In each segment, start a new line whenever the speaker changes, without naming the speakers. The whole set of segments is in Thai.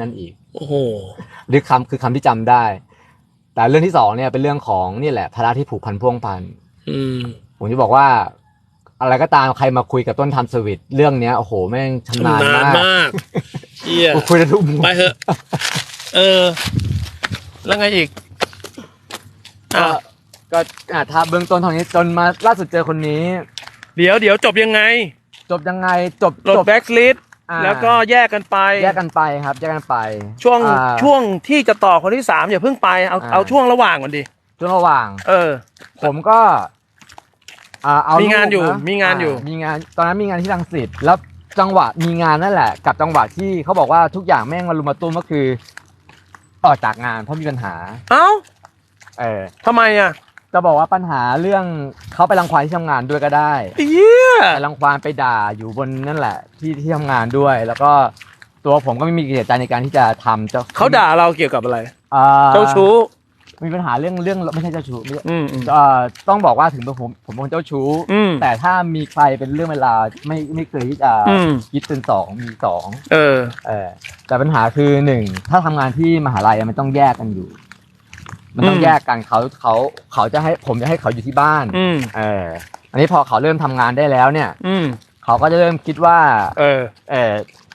นั่นอีก
โอ้โห
หรือคำคือคำที่จำได้ แต่เรื่องที่สองเนี่ยเป็นเรื่องของนี่แหละภาระที่ผูกพันพ่วงพัน
อืม
ผมจะบอกว่า อะไรก็ตามใครมาคุยกับต้นทำสวิตเรื่องเนี้ยโอ้โหแม่งชำนาญ
ชำนาญ
มาก
มากเฮีย
กูคุยได้ทุกมุม
ไปเถอะ เออ แล้วไงอีก
ก็
อะ
ก็อะถ้าเบื้องต้นเท่านี้จนมาล่าสุดเจอคนนี้
เดี๋ยวเดี๋ยวจบยังไง
จบยังไงจบ
ปลด
จบ
แบ็กลิส
อ่า
แล้วก็แยกกันไป
แยกกันไปครับ แยกกันไป
ช่วง
อ่า
ช่วงที่จะต่อคนที่สามอย่าเพิ่งไปเอา
อ่า
เอาช่วงระหว่างก่อนดิ
ช่วงระหว่าง
เออ
ผมก็อ่าเอา
มีงานอยู่
ลูกะ
มีงานอยู่
มีงาน ตอนนั้นมีงานที่รังสิต แล้วจังหวะมีงานนั่นแหละ กับจังหวะที่เขาบอกว่าทุกอย่างแม่งมารุมมาตุ้มก็คือ ออกจากงานเพราะมีปัญหา
เอ้า
เออ
ทำไมอะ
จะบอกว่าปัญหาเรื่องเขาไปรังควานที่ทำงานด้วยก็ได้
เยี่ย
ไปรังควานไปด่าอยู่บนนั่นแหละ ที่ที่ทำงานด้วย แล้วก็ตัวผมก็ไม่มีเจตใจในการที่จะทำจะ
เขาด่าเราเกี่ยวกับอะไร
อ่
เจ้าชู้
มีปัญหาเรื่องเรื่องไม่ใช่เจ้าชู้ไม่ใช่
อืมอืม
เอ่อต้องบอกว่าถึงตัวผมผมเป็นเจ้าชู้
อืม
แต่ถ้ามีใครเป็นเรื่องเวลาวไม่ไม่เคยที่จะ
อืม
คิดเป็นสองมีสอง
เออ
เออแต่ปัญหาคือหนึ่งถ้าทำงานที่มหาลัยอะมันต้องแยกกันอยู่ มันต้อง
อืม
แยกกันเขาเขาเขาจะให้ผมจะให้เขาอยู่ที่บ้าน
อืม
เอออันนี้พอเขาเริ่มทำงานได้แล้วเนี่ย
อืม
เขาก็จะเริ่มคิดว่า
เออ
เออ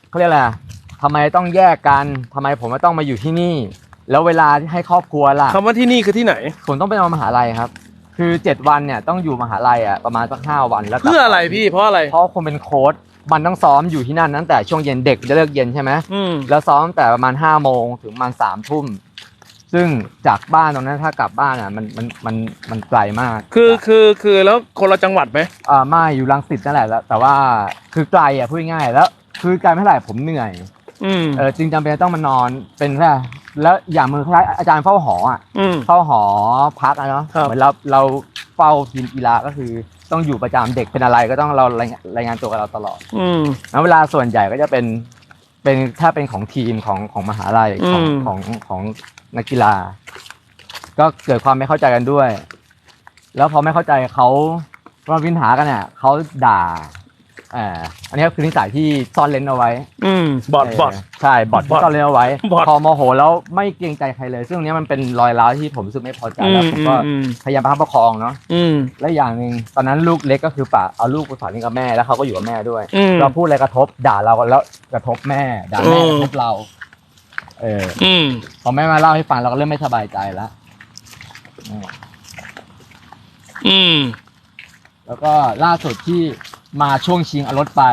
เขาเรียกอะไรอะทำไมต้องแยกกันทำไมผมไม่ต้องมาอยู่ที่นี่ แล้วเวลาที่ให้ครอบครัวล่ะ
คำว่าที่นี่คือที่ไหน
ผมต้องไปนอนมหาลัยครับ คือเจ็ดวันเนี่ยต้องอยู่มหาลัยอะประมาณสักห้าวันแล้วกลับ
เพื่ออะไรพี่เพราะอะไร
เพราะคนเป็นโค้ดมันต้องซ้อมอยู่ที่นั่นตั้งแต่ช่วงเย็นเด็กจะเลิกเย็นใช่ไหม
อืม
แล้วซ้อมตั้งแต่ประมาณห้าโมงถึงประมาณสามทุ่ม ซึ่งจากบ้านตรงนั้นถ้ากลับบ้านอะมันมันมันมันไกลมาก
คือคือคือแล้วคนละจังหวัดไหม
อ่าไม่อยู่รังสิตนั่นแหละแล้วแต่ว่าคือไกลอะพูดง่ายๆแล้ว คือไกลไม่เท่าไหร่ผมเหนื่อย
อืม
เออจึงจำเป็นต้องมานอนเป็นแค่แล้วอย่างมือคล้ายอาจารย์เฝ้าหออะ
อืม
เข้าหอพักอะเนาะ
ครับ
เหมือนเราเราเฝ้าทีมกีฬาก็คือต้องอยู่ประจำเด็กเป็นอะไรก็ต้องเรารายงานรายงานตัวกับเราตลอด
อืม
แล้วเวลาส่วนใหญ่ก็จะเป็น เป็นถ้าเป็นของทีมของของมหาลัยของ
อืม
ของของนักกีฬา ก็เกิดความไม่เข้าใจกันด้วย แล้วพอไม่เข้าใจเขาพอวินหากันเนี่ยเขาด่าเอ่ออันนี้คือนิสัยที่ซ่อนเลนเอาไว้
อืมบอด
เบ
อด
ใช่บอด
บอท
ที่ซ่อนเลนเอาไว้
บอท
พอโมโหแล้วไม่เกรงใจใครเลย ซึ่งตรงเนี้ยมันเป็นรอยร้าวที่ผมรู้สึกไม่พอใจ
อื
แล้ว
ม
ผม
อื
ก็
มอืม
พยายามประคับประคองเนาะ
อืม
และอย่างหนึ่งตอนนั้นลูกเล็กก็คือป่าเอาลูกไปฝากเลี้ยงกับแม่แล้วเขาก็อยู่กับแม่ด้วย
อืม
เราพูดอะไรกระทบด่าเราแล้วกระทบแม่ด่าแม่
อืม
กระทบเรา เออ
อืม
พอแม่มาเล่าให้ฟังเราก็เริ่มไม่สบายใจแล้ว อืม
อืม
แล้วก็ล่าสุดที่ มาช่วงชิงเอารถไป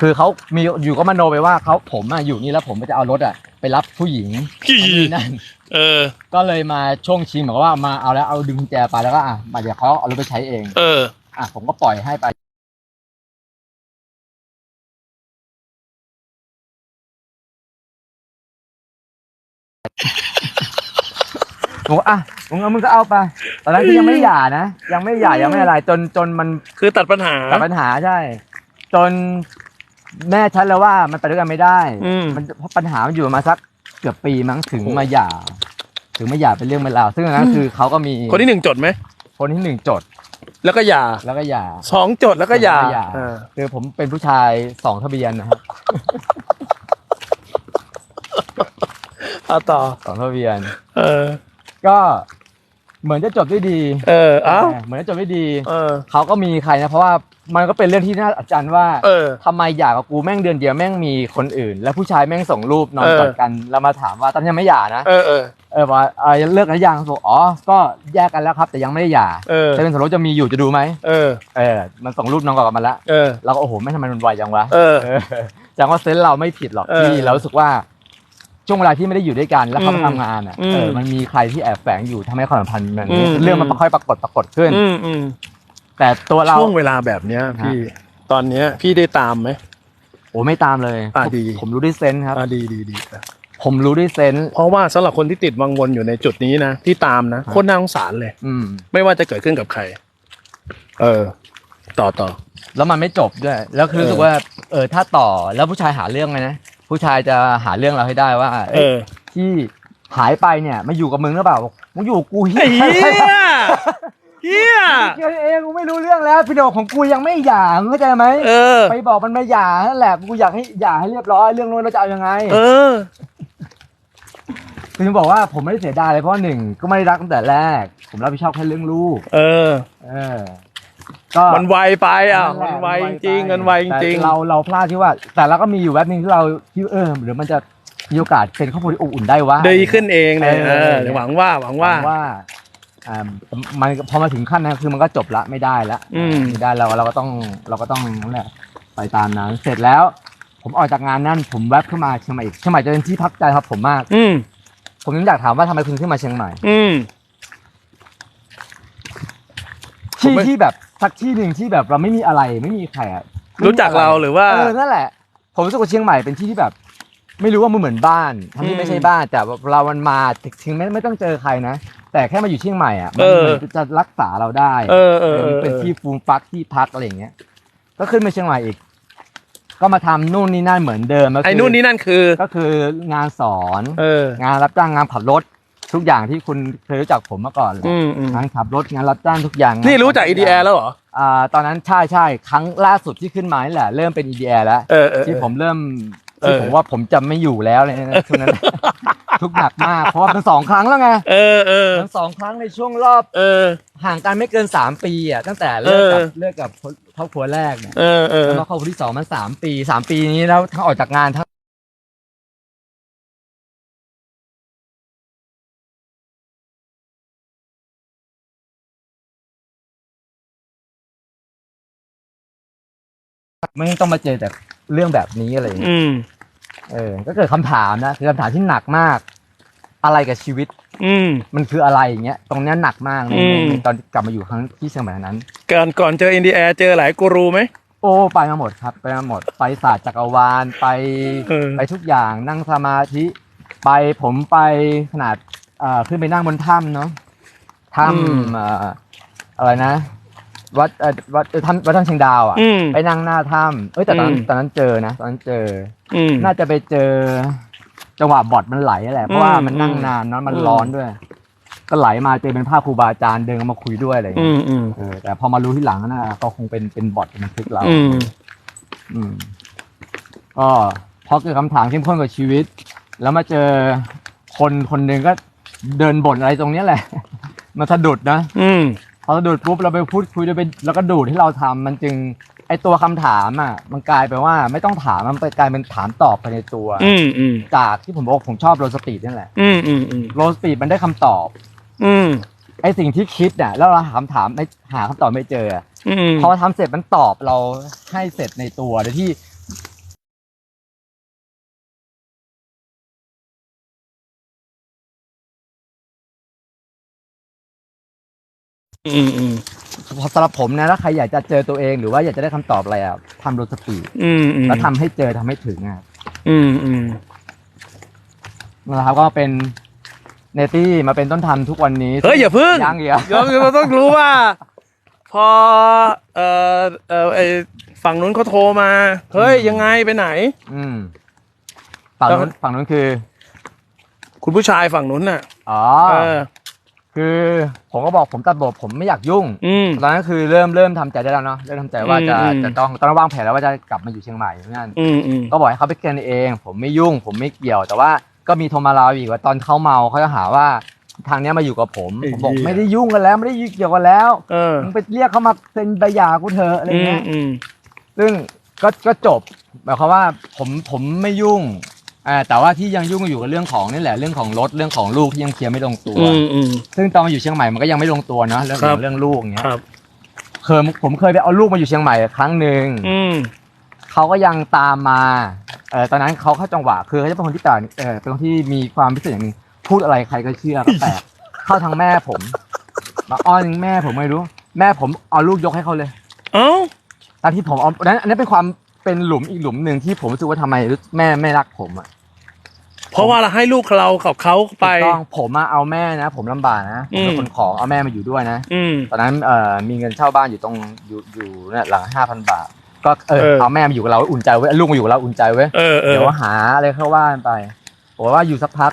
คือเขามีอยู่ก็มโนไปว่าเขาผมอะอยู่นี่แล้วผมก็จะเอารถอะไปรับผู้หญิง
กี่
นี่นั่น
เออ
ก็เลยมาช่วงชิงเหมือนกับว่ามาเอาแล้วเอาดึงกุญแจไปแล้วก็อะมาเดี๋ยวเขาเอารถไปใช้เอง
เออ
อะผมก็ปล่อยให้ไป ผมก็อะมึงเอามึงก็เอาไปตอนนั้นคือยังไม่ได้หย่านะ ยังไม่ได้หย่ายังไม่อะไรจนจนมัน
คือตัดปัญหา
ตัดปัญหาใช่ จนแม่ชัดแล้วว่ามันไปด้วยกันไม่ได้
อืม
มันเพราะปัญหามันอยู่มาสักเกือบปีมั้งถึงมาหย่า ถึงมาหย่าเป็นเรื่องเป็นราวซึ่งอันนั้นคือเขาก็มี
คนที่หนึ่งจดไหม
คนที่หนึ่งจด
แล้วก็หย่า
แล้วก็หย่า
สองจดแล้วก็หย่า
แล้วก็หย่า
เออ
คือผมเป็นผู้ชายสองทะเบียนนะครับ
เอาต่อ
สองทะเบียน
เออ
ก็เหมือนจะจบด้วยดี
เออเอ้า
เหมือนจะจบด้วยดี
เออ
เขาก็มีใครนะเพราะว่ามันก็เป็นเรื่องที่น่าอัศจรรย์ว่า
เออ
ทำไมหย่ากับกูแม่งเดือนเดียวแม่งมีคนอื่น แล้วผู้ชายแม่งส่งรูปนอน
เออ
กอดกันแล้วมาถามว่าตอนนี้ยังไม่หย่านะ
เออเออ
เออว่าเออเลิกกันหรือยังเขาบอกอ๋อก็แยกกันแล้วครับ แต่ยังไม่ได้หย่า
เออ
ถ้าเป็นสมรสจะมีอยู่จะดูไหม
เออ
เออมันส่งรูปน้องกอดกันมาแล้ว
เออ
เราก็โอ้โหไม่ทำไมมันไวจังวะ
เออ
เออจังว่าเซนส์เราไม่ผิดหรอก
เออ
ที่เรารู้สึกว่า ช่วงเวลาที่ไม่ได้อยู่ด้วยกันแล้วเขา
อื
มามทำงานอะ
อืม
เออมันมีใครที่แอบแฝงอยู่ทำให้ความสัมพันธ์แบบนี้
อืม
เรื่องมันค่อยปรากฏปรากฏขึ้น
อืมอืม
แต่ตัวเรา
ช่วงเวลาแบบเนี้ยพี่ตอนเนี้ยพี่ได้ตามไหม
โอ้ไม่ตามเลย
อะ
ผม
ดี
ผมรู้ด้วยเซนส์ครับ
อ่าดีดีดี
ผมรู้ด้วยเซนส์
เพราะว่าสำหรับคนที่ติดวังวนอยู่ในจุดนี้นะที่ตามนะโคตรน่าสงสารเลย
อืม
ไม่ว่าจะเกิดขึ้นกับใคร เออ ต่อต่อ
แล้วมันไม่จบด้วย แล้วคือรู้สึกว่า เออ ถ้าต่อแล้วผู้ชายหาเรื่องไงนะ ผู้ชายจะหาเรื่องเราให้ได้ว่า
เอ
เอ้ย
อ
ที่หายไปเนี่ยมาอยู่กับมึงหรือเปล่ามึงอยู่กับกูเฮี
ไอ้เหี้
ย
ยเเฮีย
เกี่ยวเองกูไม่รู้เรื่องแล้วพี่โดของกูยังไม่หย่ามึงเข้าใจไหม
เออ
ไปบอกมันมาหย่านั่นแหละกูอยากให้หย่าให้เรียบร้อยเรื่องนู้นเราจะเอายังไง
เออ
คือบอกว่าผมไม่ได้เสียดายเลยเพราะหนึ่งก็ไม่ได้รักตั้งแต่แรก ผมรับผิดชอบแค่เรื่องลูก
เออ
เออ ก็
มันไวไปอะ
นั่นแห
มัน
ละ
ไวจริงๆมันไวจริง
แต่เราเราพลาดที่ว่า แต่เราก็มีอยู่แวบหนึงที่เราที่เออหรือมันจะมีโอกาสเป็นครอบครัวที่อบอุ่นได้วะ
ๆดีขึ้นเองเนี่ย
เอ
เอ
อ
อหวังว่าหวังว่า
หวังว่าอ่ามันพอมาถึงขั้นนั้นคือมันก็จบละไม่ได้ละ
อืม
ไม่ได้เราเราก็ต้องเราก็ต้องนั่นแหละไปตามนั้นเสร็จแล้ว ผมออกจากงานนั่นผมแวบเข้ามาเชียงใหม่อีกเชียงใหม่จะเป็นที่พักใจครับผมมาก
อืม
ผมยังอยากถามว่าทำไมคุณขึ้นมาเชียงใหม่
อืมผม
ที่
ไม่
ที่แบบ สักที่หนึ่งที่แบบเราไม่มีอะไรไม่มีใครอะไม่มี
รู้จักเราหรือว่า
เออนั่นแหละ ผมรู้สึกว่าเชียงใหม่เป็นที่ที่แบบ ไม่รู้ว่ามันเหมือนบ้านทั้ง
อื
ที่
ม
ไม่ใช่บ้าน แต่ว่าเรามันมาถึงไม่ไม่ต้องเจอใครนะ แต่แค่มาอยู่เชียงใหม่อะมัน
เออ
เหมือนจะรักษาเราได้
เออเออเออ
เป็นที่ฟูมฟักที่พักอะไรอย่างเงี้ย ก็ขึ้นมาเชียงใหม่อีก ก็มาทำนู่นนี่นั่นเหมือนเดิมก็คื
ไอ้นู่นนี่นั่นคือ
ก็คืองานสอน
เออ
งานรับจ้างงานขับรถ ทุกอย่างที่คุณเคยรู้จักผมมาก่อนเลย
อืมอืม
งานขับรถงานรับจ้างทุกอย่าง
นี่รู้จัก EDR แล้วเหรอ
อ่าตอนนั้นใช่ใช่ครั้งล่าสุดที่ขึ้นมานี่แหละเริ่มเป็น EDR แล้ว
เออเออ
ที่ผมเริ่ม
เออ
ที่ผมว่าผมจะไม่อยู่แล้วเลยนะช่วงนั้น ทุกข์หนักมากเพราะว่าเป็นสองครั้งแล้วไง
เออเออ
มันสองครั้งในช่วงรอบ
เออ
ห่างกันไม่เกินสามปีอะตั้งแต่เลิกกับ
เออ
เลิกกับครอบครัวแรกเนี่ย
เออเออ
แล้วมาครอบครัวที่สองมันสามปีสามปีนี้แล้วทั้งออกจากงานทั้ง ไม่ต้องมาเจอแต่เรื่องแบบนี้อะไรอย่างเงี้ย
อืม
เออ ก็เกิดคำถามนะคือคำถามที่หนักมาก อะไรกับชีวิต
อืม
มันคืออะไรอย่างเงี้ยตรงเนี้ยหนักมากใน
อืม
ในตอนกลับมาอยู่ครั้งที่เชียงใหม่นั้น
ก่อนก่อนเจอ NDR เจอหลายกูรูไหม
โอ้ไปมาหมดครับ ไปมาหมดไปศาสตร์จักรวาลไป
เออ
ไปทุกอย่างนั่งสมาธิ ไปผมไปขนาดเอ่อขึ้นไปนั่งบนถ้ำเนาะถ้
อืมำ
เอ่ออะไรนะ วัดเอ่อวัดเอ่อถ้ำวัดถ้ำเชียงดาวอะ
อืม
ไปนั่งหน้าถ้ำเอ้ยแต่ตอนนั้น
อืม
ตอนนั้นเจอนะตอนนั้นเจอ
อืม
น่าจะไปเจอ จังหวะบอดมันไหลแหละเพราะว่า
อืม
มันนั่งนานเนาะมัน
อืม
ร้อนด้วย ก็ไหลมาเจอเป็นภาพครูบาอาจารย์เดินมาคุยด้วยอะไรอย่าง
อื
เงี้ย
มอืม
เออแต่พอมารู้ที่หลังนะก็คงเป็นเป็นบอทมันทึกเรา
อืม
อืมก็พอเกิดคำถามเข้มข้นกับชีวิต แล้วมาเจอคนคนหนึ่งก็เดินบ่นอะไรตรงเนี้ยแหละมันสะดุดนะ
อืม
พอสะดุดปุ๊บเราไปพูดคุยเราไปแล้วก็ดูดที่เราทำมันจึงไอตัวคำถามอะมันกลายไปนว่าไม่ต้องถามมันไปกลายเป็นถามตอบภายในตัว
อืมอืม
จากที่ผมบอกว่าผมชอบโรสปีดนั่นแหละ
อืมอืมอืม
โรสปีดมันได้คำตอบ
อืม
ไอสิ่งที่คิดเนี่ยแล้วเราหาคำถามไม่หาคำตอบไม่เจออะ
อืม
พอทำเสร็จมันตอบเราให้เสร็จในตัวโดยที่
อืมอืม
สำหรับผมนะถ้าใครอยากจะเจอตัวเองหรือว่าอยากจะได้คำตอบอะไรอะทำโรสปีด
อืมอืม
แล้วทำให้เจอทำให้ถึงอะ
อืมอืม
นะครับก็เป็นเนตี้มาเป็นต้นทำทุกวันนี้
เฮ้ยอย่าพึ่ง
ยังอีกเหรอ
เดี๋ยวเราต้องรู้ว่า พอเอ่อเอ่อไอฝั่งนู้นเขาโทรมา เฮ้ยยังไงไปไหน
อืมฝั่งนู้นฝั่งนู้นคือ
คุณผู้ชายฝั่งนู้นน่ะ
อ๋อ
เออ
คือผมก็บอกผมตัดบทผมไม่อยากยุ่ง
อืม
ตอนนั้นคือเริ่มเริ่มทำใจได้แล้วเนาะเริ่มทำใจว่าจะ
อืม
จะต้องตอนนั้นวางแผนแล้วว่าจะกลับมาอยู่เชียงใหม่นั่น
อืมอืม
ก็บอกให้เขาไปเกันเอง ผมไม่ยุ่ง ผมไม่เกี่ยว แต่ว่าก็มีโทรมาเราอีกว่าตอนเขาเมาเขาจะหาว่าทางเนี้ยมาอยู่กับผมผมบอกไม่ได้ยุ่งกันแล้วไม่ได้ยุ่งเกี่ยวกันแล้ว
เออ
มึงไปเรียกเขามาเซ็นใบหย่ากูเถอะอะไร
อืม
เงี้ย
อืม
ซึ่งก็ก็จบหมายความว่าผมผมไม่ยุ่ง อ่าแต่ว่าที่ยังยุ่งอยู่กับเรื่องของนี่แหละเรื่องของรถเรื่องของลูกที่ยังเคลียร์ไม่ลงตัว
อืมอืม
ซึ่งตอนมาอยู่เชียงใหม่มันก็ยังไม่ลงตัวเนาะเรื่อง
ครับ
เรื่องลูกอย่างเงี้ย
ครับ
เคยผมเคยไปเอาลูกมาอยู่เชียงใหม่ครั้งหนึ่ง
อืม
เขาก็ยังตามมาเออตอนนั้นเขาเข้าจังหวะคือเขาจะเป็นคนที่ต่างเออเป็นคนที่มีความพิเศษอย่างหนึงพูดอะไรใครก็เชื่อก็แปลกเข้าทางแม่ผมมาอ้อนแม่ผมไม่รู้ แม่ผมเอาลูกยกให้เขาเลย
เอ้า
ตอนที่ผมเอาอันนั้นอันนั้นเป็นความเป็นหลุมอีกหลุมหนึ่งที่ผมรู้สึกว่าทำไมแม่ไม่รักผมอะ
เพราะว่าเราให้ลูกเรากับเขาไป
ถูกต้องผมอะเอาแม่นะ ผมลำบากนะผมเป็น
อืม
คนของเอาแม่มาอยู่ด้วยนะ
อืม
ตอนนั้นเอ่อมีเงินเช่าบ้านอยู่ตรงอยู่อยู่เนี่ยหลังห้าพันบาท ก็เออ
เออ
เอาแม่มาอยู่กับเราอุ่นใจไว้ยลูกมาอยู่กับเราอุ่นใจไว้ย
เออเออ
เดี๋ยวหาอะไรเข้าว่านไปบอกว่าอยู่สักพัก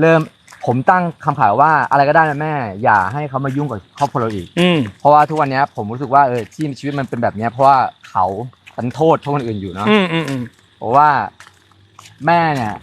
เริ่มผมตั้งคำขายว่าอะไรก็ได้นะแม่ อย่าให้เขามายุ่งกับครอบครัวเราอีก
อืม
เพราะว่าทุกวันเนี้ยผมรู้สึกว่าเออที่ชีวิตมันเป็นแบบเนี้ยเพราะว่าเขาตันโทษโทษคนอื่นอยู่เนาะ
อืมอืมอืม
เพราะว่าแม่เนี่ย